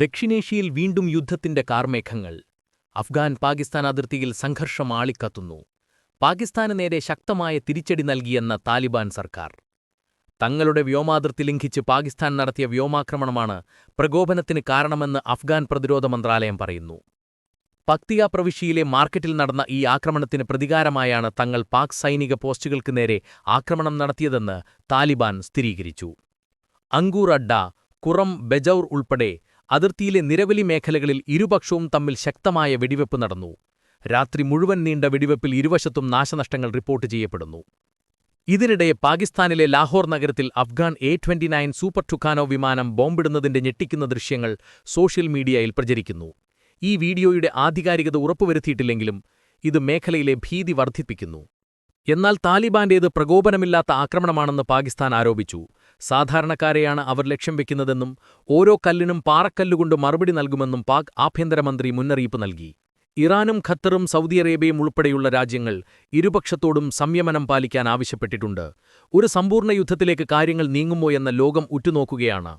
ദക്ഷിണേഷ്യയിൽ വീണ്ടും യുദ്ധത്തിന്റെ കാർമേഘങ്ങൾ. അഫ്ഗാൻ പാകിസ്ഥാൻ അതിർത്തിയിൽ സംഘർഷം ആളിക്കത്തുന്നു. പാകിസ്ഥാന് നേരെ ശക്തമായ തിരിച്ചടി നൽകിയെന്ന താലിബാൻ സർക്കാർ. തങ്ങളുടെ വ്യോമാതിർത്തി ലംഘിച്ച് പാകിസ്ഥാൻ നടത്തിയ വ്യോമാക്രമണമാണ് പ്രകോപനത്തിന് കാരണമെന്ന് അഫ്ഗാൻ പ്രതിരോധ മന്ത്രാലയം പറയുന്നു. പക്തിയ പ്രവിശ്യയിലെ മാർക്കറ്റിൽ നടന്ന ഈ ആക്രമണത്തിന് പ്രതികാരമായാണ് തങ്ങൾ പാക് സൈനിക പോസ്റ്റുകൾക്ക് നേരെ ആക്രമണം നടത്തിയതെന്ന് താലിബാൻ സ്ഥിരീകരിച്ചു. അങ്കൂർ അഡ്ഡ കുറം ബെജൌർ ഉൾപ്പെടെ അതിർത്തിയിലെ നിരവധി മേഖലകളിൽ ഇരുപക്ഷവും തമ്മിൽ ശക്തമായ വെടിവെപ്പ് നടന്നു. രാത്രി മുഴുവൻ നീണ്ട വെടിവെപ്പിൽ ഇരുവശത്തും നാശനഷ്ടങ്ങൾ റിപ്പോർട്ട് ചെയ്യപ്പെടുന്നു. ഇതിനിടെ പാകിസ്ഥാനിലെ ലാഹോർ നഗരത്തിൽ Afghan A twenty nine super Tucano വിമാനം ബോംബിടുന്നതിന്റെ ഞെട്ടിക്കുന്ന ദൃശ്യങ്ങൾ സോഷ്യൽ മീഡിയയിൽ പ്രചരിക്കുന്നു. ഈ വീഡിയോയുടെ ആധികാരികത ഉറപ്പുവരുത്തിയിട്ടില്ലെങ്കിലും ഇത് മേഖലയിലെ ഭീതി വർദ്ധിപ്പിക്കുന്നു. എന്നാൽ താലിബാന്റേത് പ്രകോപനമില്ലാത്ത ആക്രമണമാണെന്ന് പാകിസ്ഥാൻ ആരോപിച്ചു. സാധാരണക്കാരെയാണ് അവർ ലക്ഷ്യം വെക്കുന്നതെന്നും ഓരോ കല്ലിനും പാറക്കല്ലുകൊണ്ട് മറുപടി നൽകുമെന്നും പാക് ആഭ്യന്തരമന്ത്രി മുന്നറിയിപ്പ് നൽകി. ഇറാനും ഖത്തറും സൗദി അറേബ്യയും ഉൾപ്പെടെയുള്ള രാജ്യങ്ങൾ ഇരുപക്ഷത്തോടും സംയമനം പാലിക്കാൻ ആവശ്യപ്പെട്ടിട്ടുണ്ട്. ഒരു സമ്പൂർണ യുദ്ധത്തിലേക്ക് കാര്യങ്ങൾ നീങ്ങുമോ എന്ന ലോകം ഉറ്റുനോക്കുകയാണ്.